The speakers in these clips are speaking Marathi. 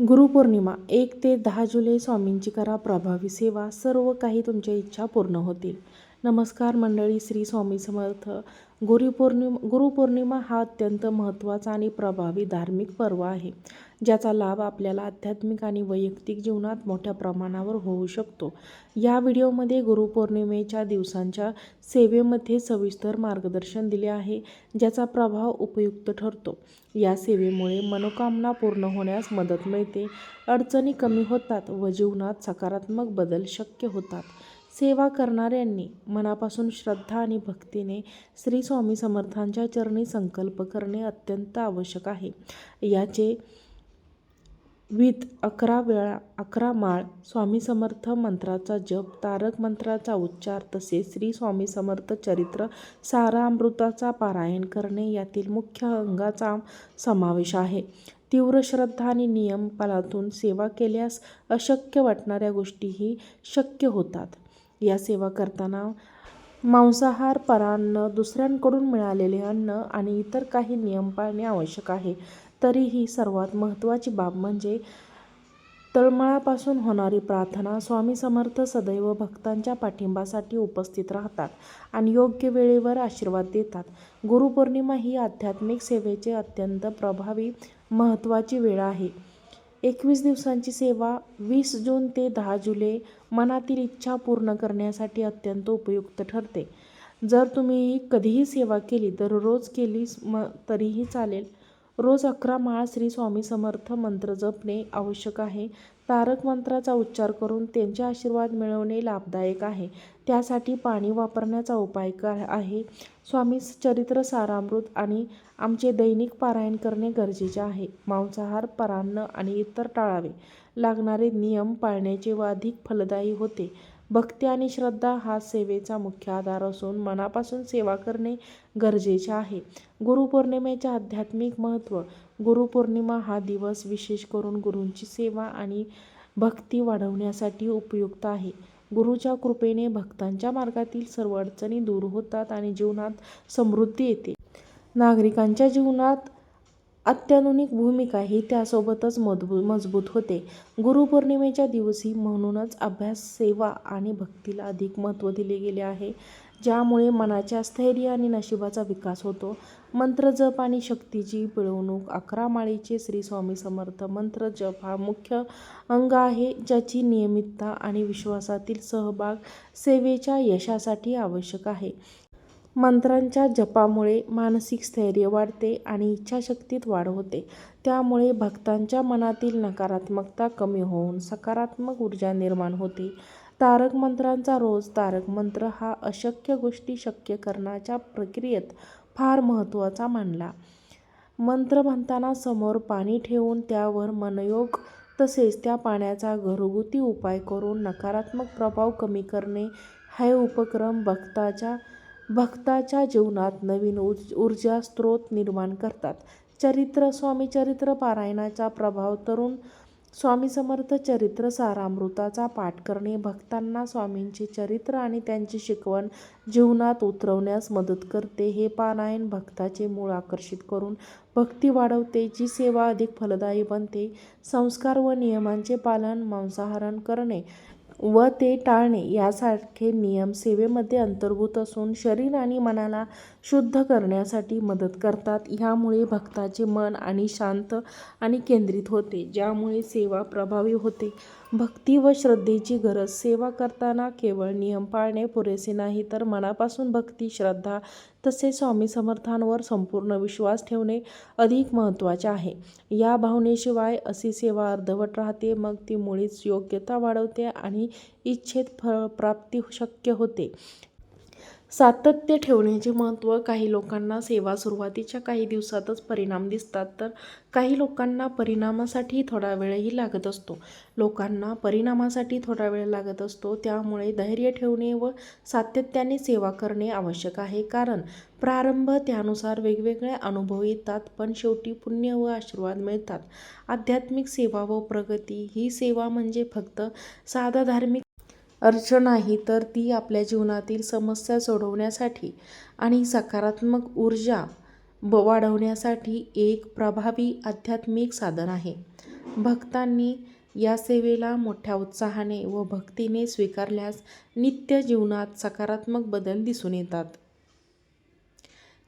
गुरुपौर्णिमा एक ते दहा जुलै स्वामींची करा प्रभावी सेवा सर्व काही तुमच्या इच्छा पूर्ण होतील. नमस्कार मंडळी श्री स्वामी समर्थ. गुरुपौर्णिमा गुरुपौर्णिमा हा अत्यंत महत्त्वाचा आणि प्रभावी धार्मिक पर्व आहे ज्याचा लाभ आपल्याला आध्यात्मिक आणि वैयक्तिक जीवनात मोठ्या प्रमाणावर होऊ शकतो. या व्हिडिओमध्ये गुरुपौर्णिमेच्या दिवसांच्या सेवेमध्ये सविस्तर मार्गदर्शन दिले आहे ज्याचा प्रभाव उपयुक्त ठरतो. या सेवेमुळे मनोकामना पूर्ण होण्यास मदत मिळते अडचणी कमी होतात व जीवनात सकारात्मक बदल शक्य होतात. सेवा करणाऱ्यांनी मनापासून श्रद्धा आणि भक्तीने श्री स्वामी समर्थांच्या चरणी संकल्प करणे अत्यंत आवश्यक आहे. याचे विध अकरा वेळा अकरा माळ स्वामी समर्थ मंत्राचा जप तारक मंत्राचा उच्चार तसेच श्री स्वामी समर्थ चरित्र सारा अमृताचा पारायण करणे यातील मुख्य अंगाचा समावेश आहे. तीव्र श्रद्धा आणि नियम पालातून सेवा केल्यास अशक्य वाटणाऱ्या गोष्टीही शक्य होतात. या सेवा करताना मांसाहार परान्न दुसऱ्यांकडून मिळालेले अन्न आणि इतर काही नियम पाळणे आवश्यक आहे. तरीही सर्वात महत्त्वाची बाब म्हणजे तळमळापासून होणारी प्रार्थना स्वामी समर्थ सदैव भक्तांच्या पाठिंबासाठी उपस्थित राहतात आणि योग्य वेळेवर आशीर्वाद देतात. गुरुपौर्णिमा ही आध्यात्मिक सेवेचे अत्यंत प्रभावी महत्त्वाची वेळ आहे. एकवीस दिवसांची सेवा वीस जून ते दहा जुलै मनातील इच्छा पूर्ण करण्यासाठी अत्यंत उपयुक्त ठरते. जर तुम्ही कधीही सेवा केली तर रोज केली म तरीही चालेल. रोज अकरा माळ श्री स्वामी समर्थ मंत्र जपणे आवश्यक आहे. तारक मंत्राचा उच्चार करून त्यांचे आशीर्वाद मिळवणे लाभदायक आहे. त्यासाठी पाणी वापरण्याचा उपाय काय आहे? स्वामी चरित्र सारामृत आणि आमचे दैनिक पारायण करणे गरजेचे आहे. मांसाहार परान्न आणि इतर टाळावे. लागणारे नियम पाळण्याचे व अधिक फलदायी होते. भक्ती आणि श्रद्धा हा सेवेचा मुख्य आधार असून मनापासून सेवा करणे गरजेचे आहे. गुरुपौर्णिमेचे आध्यात्मिक महत्त्व. गुरुपौर्णिमा हा दिवस विशेष करून गुरूंची सेवा आणि भक्ती वाढवण्यासाठी उपयुक्त आहे. गुरुच्या कृपेने भक्तांच्या मार्गातील सर्व अडचणी दूर होतात आणि जीवनात समृद्धी येते. नागरिकांच्या जीवनात अत्याधुनिक भूमिका ही त्यासोबतच मजबू मजबूत होते. गुरुपौर्णिमेच्या दिवशी म्हणूनच अभ्यास सेवा आणि भक्तीला अधिक महत्त्व दिले गेले आहे ज्यामुळे मनाच्या स्थैर्य आणि नशिबाचा विकास होतो. मंत्र जप आणि शक्तीची पिळवणूक अकरा माळीचे श्री स्वामी समर्थ मंत्र जप हा मुख्य अंग आहे ज्याची नियमितता आणि विश्वासातील सहभाग सेवेच्या यशासाठी आवश्यक आहे. मंत्रांच्या जपामुळे मानसिक स्थैर्य वाढते आणि इच्छाशक्तीत वाढ होते. त्यामुळे भक्तांच्या मनातील नकारात्मकता कमी होऊन सकारात्मक ऊर्जा निर्माण होते. तारक मंत्रांचा रोज तारक मंत्र हा अशक्य गोष्टी शक्य करण्याच्या प्रक्रियेत फार महत्त्वाचा मानला. मंत्र म्हणताना समोर पाणी ठेवून त्यावर मनयोग तसेच त्या पाण्याचा घरगुती उपाय करून नकारात्मक प्रभाव कमी करणे हे उपक्रम भक्ताच्या भक्ताच्या जीवनात नवीन ऊर्ज ऊर्जा स्रोत निर्माण करतात. चरित्र स्वामी चरित्र पारायणाचा प्रभाव तरुण स्वामी समर्थ चरित्र सारामृताचा पाठ करणे भक्तांना स्वामींचे चरित्र आणि त्यांची शिकवण जीवनात उतरवण्यास मदत करते. हे पारायण भक्ताचे मूळ आकर्षित करून भक्ती वाढवते जी सेवा अधिक फलदायी बनते. संस्कार व नियमांचे पालन मांसाहरण करणे व ते टाळणे यासारखे नियम सेवेमध्ये अंतर्भूत असून शरीर आणि मनाला शुद्ध करण्यासाठी मदत करतात. ह्यामुळे भक्ताचे मन आणि शांत आणि केंद्रित होते ज्यामुळे सेवा प्रभावी होते. भक्ती व श्रद्धेची गरज. सेवा करताना केवळ नियम पाळणे पुरेसे नाही तर मनापासून भक्ती श्रद्धा तसेच स्वामी समर्थांवर संपूर्ण विश्वास ठेवणे अधिक महत्त्वाचे आहे. या भावनेशिवाय अशी सेवा अर्धवट राहते मग ती मुळीच योग्यता वाढवते आणि इच्छेत फळ प्राप्ती शक्य होते. सातत्य ठेवण्याचे महत्त्व काही लोकांना सेवा सुरुवातीच्या काही दिवसातच परिणाम दिसतात तर काही लोकांना परिणामासाठी थोडा वेळही लागत असतो. लोकांना परिणामासाठी थोडा वेळ लागत असतो त्यामुळे धैर्य ठेवणे व सातत्याने सेवा करणे आवश्यक आहे. कारण प्रारंभ त्यानुसार वेगवेगळे अनुभव येतात पण शेवटी पुण्य व आशीर्वाद मिळतात. आध्यात्मिक सेवा व प्रगती ही सेवा म्हणजे फक्त साधा धार्मिक अर्थ नाही तर ती आपल्या जीवनातील समस्या सोडवण्यासाठी आणि सकारात्मक ऊर्जा ब वाढवण्यासाठी एक प्रभावी आध्यात्मिक साधन आहे. भक्तांनी या सेवेला मोठ्या उत्साहाने व भक्तीने स्वीकारल्यास नित्य जीवनात सकारात्मक बदल दिसून येतात.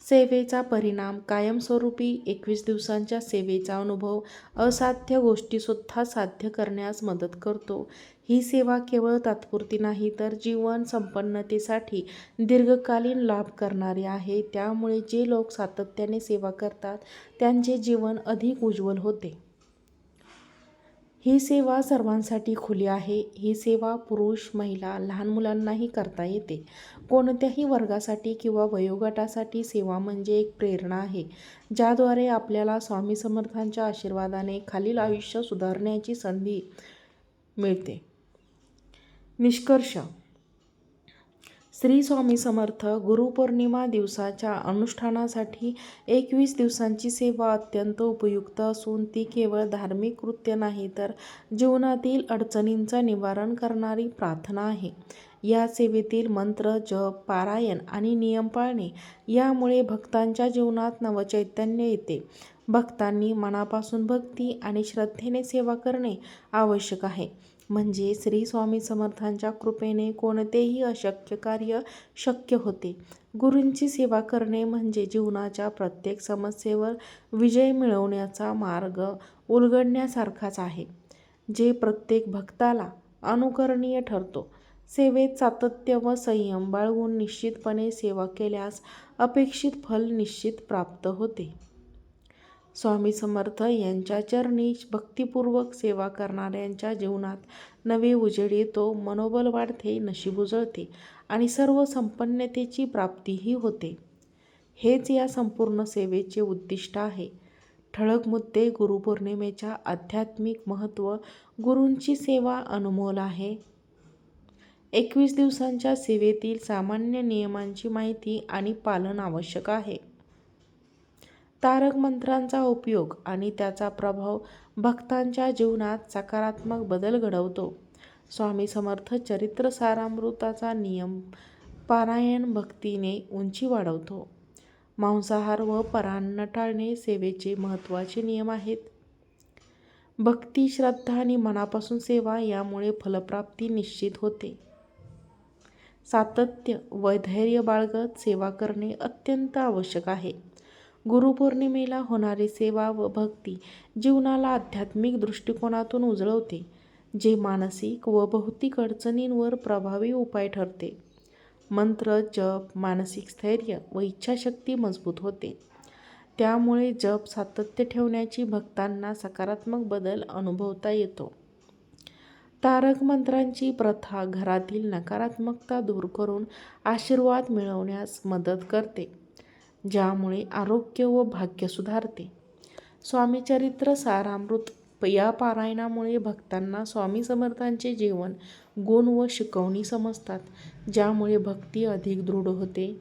सेवेचा परिणाम कायमस्वरूपी एकवीस दिवसांच्या सेवेचा अनुभव असाध्य गोष्टीसुद्धा साध्य करण्यास मदत करतो. ही सेवा केवळ तात्पुरती नाही तर जीवन संपन्नतेसाठी दीर्घकालीन लाभ करणारी आहे. त्यामुळे जे लोक सातत्याने सेवा करतात त्यांचे जीवन अधिक उज्ज्वल होते. ही सेवा सर्वांसाठी खुली आहे. ही सेवा पुरुष महिला लहान मुलांनाही करता येते. कोणत्याही वर्गासाठी किंवा वयोगटासाठी सेवा म्हणजे एक प्रेरणा आहे ज्याद्वारे आपल्याला स्वामी समर्थांच्या आशीर्वादाने खालील आयुष्य सुधारण्याची संधी मिळते. निष्कर्ष श्री स्वामी समर्थ गुरुपौर्णिमा दिवसाच्या अनुष्ठानासाठी एकवीस दिवसांची सेवा अत्यंत उपयुक्त असून ती केवळ धार्मिक कृत्य नाही तर जीवनातील अडचणींचं निवारण करणारी प्रार्थना आहे. या सेवेतील मंत्र जप पारायण आणि नियम पाळणे यामुळे भक्तांच्या जीवनात नवचैतन्य येते. भक्तांनी मनापासून भक्ती आणि श्रद्धेने सेवा करणे आवश्यक आहे. म्हणजे श्री स्वामी समर्थांच्या कृपेने कोणतेही अशक्य कार्य शक्य होते. गुरूंची सेवा करणे म्हणजे जीवनाच्या प्रत्येक समस्येवर विजय मिळवण्याचा मार्ग उलगडण्यासारखाच आहे. जे प्रत्येक भक्ताला अनुकरणीय ठरतो. सेवेत सातत्य व संयम बाळगून निश्चितपणे सेवा केल्यास अपेक्षित फल निश्चित प्राप्त होते. स्वामी समर्थ यांच्या चरणी भक्तिपूर्वक सेवा करणाऱ्यांच्या जीवनात नवे उजेड येतो मनोबल वाढते नशीब उजळते आणि सर्व संपन्नतेची प्राप्तीही होते. हेच या संपूर्ण सेवेचे उद्दिष्ट आहे. ठळक मुद्दे गुरुपौर्णिमेच्या आध्यात्मिक महत्त्व गुरूंची सेवा अनमोल आहे. एकवीस दिवसांच्या सेवेतील सामान्य नियमांची माहिती आणि पालन आवश्यक आहे. तारक मंत्रांचा उपयोग आणि त्याचा प्रभाव भक्तांच्या जीवनात सकारात्मक बदल घडवतो. स्वामी समर्थ चरित्र सारामृताचा नियम पारायण भक्तीने उंची वाढवतो. मांसाहार व परान्न टाळणे सेवेचे महत्त्वाचे नियम आहेत. भक्ती श्रद्धा आणि मनापासून सेवा यामुळे फलप्राप्ती निश्चित होते. सातत्य व धैर्य बाळगत सेवा करणे अत्यंत आवश्यक आहे. गुरुपौर्णिमेला होणारी सेवा व भक्ती जीवनाला आध्यात्मिक दृष्टिकोनातून उजळवते जे मानसिक व भौतिक अडचणींवर प्रभावी उपाय ठरते. मंत्र जप मानसिक स्थैर्य व इच्छाशक्ती मजबूत होते. त्यामुळे जप सातत्य ठेवण्याची भक्तांना सकारात्मक बदल अनुभवता येतो. तारक मंत्रांची प्रथा घरातील नकारात्मकता दूर करून आशीर्वाद मिळवण्यास मदत करते. ज्यामुळे आरोग्य व भाग्य सुधारते. स्वामीचरित्र सारामृत या पारायणामुळे भक्तांना स्वामी समर्थांचे जीवन गुण व शिकवणी समजतात ज्यामुळे भक्ती अधिक दृढ होते.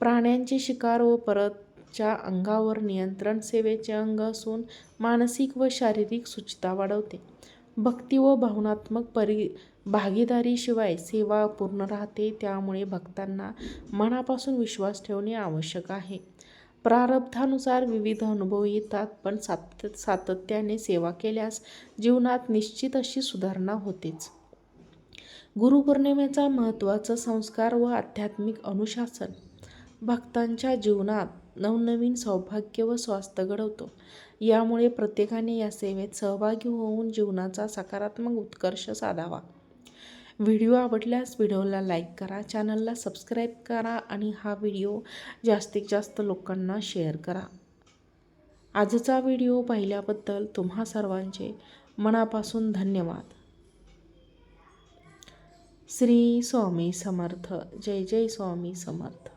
प्राण्यांचे शिकार व परतच्या अंगावर नियंत्रण सेवेचे अंग असून मानसिक व शारीरिक सुचिता वाढवते. भक्ती व भावनात्मक परि भागीदारीशिवाय सेवा पूर्ण राहते त्यामुळे भक्तांना मनापासून विश्वास ठेवणे आवश्यक आहे. प्रारब्धानुसार विविध अनुभव येतात पण सात सातत्याने सेवा केल्यास जीवनात निश्चित अशी सुधारणा होतेच. गुरुपौर्णिमेचा महत्त्वाचा संस्कार व आध्यात्मिक अनुशासन. भक्तांच्या जीवनात नवनवीन सौभाग्य व स्वास्थ्य घडवतो. यामुळे प्रत्येकाने या सेवेत सहभागी होऊन जीवनाचा सकारात्मक उत्कर्ष साधावा. व्हिडिओ आवडल्यास व्हिडिओला लाईक करा चॅनलला सबस्क्राईब करा आणि हा व्हिडिओ जास्तीत जास्त लोकांना शेअर करा. आजचा व्हिडिओ पाहिल्याबद्दल तुम्हा सर्वांचे मनापासून धन्यवाद. श्री स्वामी समर्थ. जय जय स्वामी समर्थ.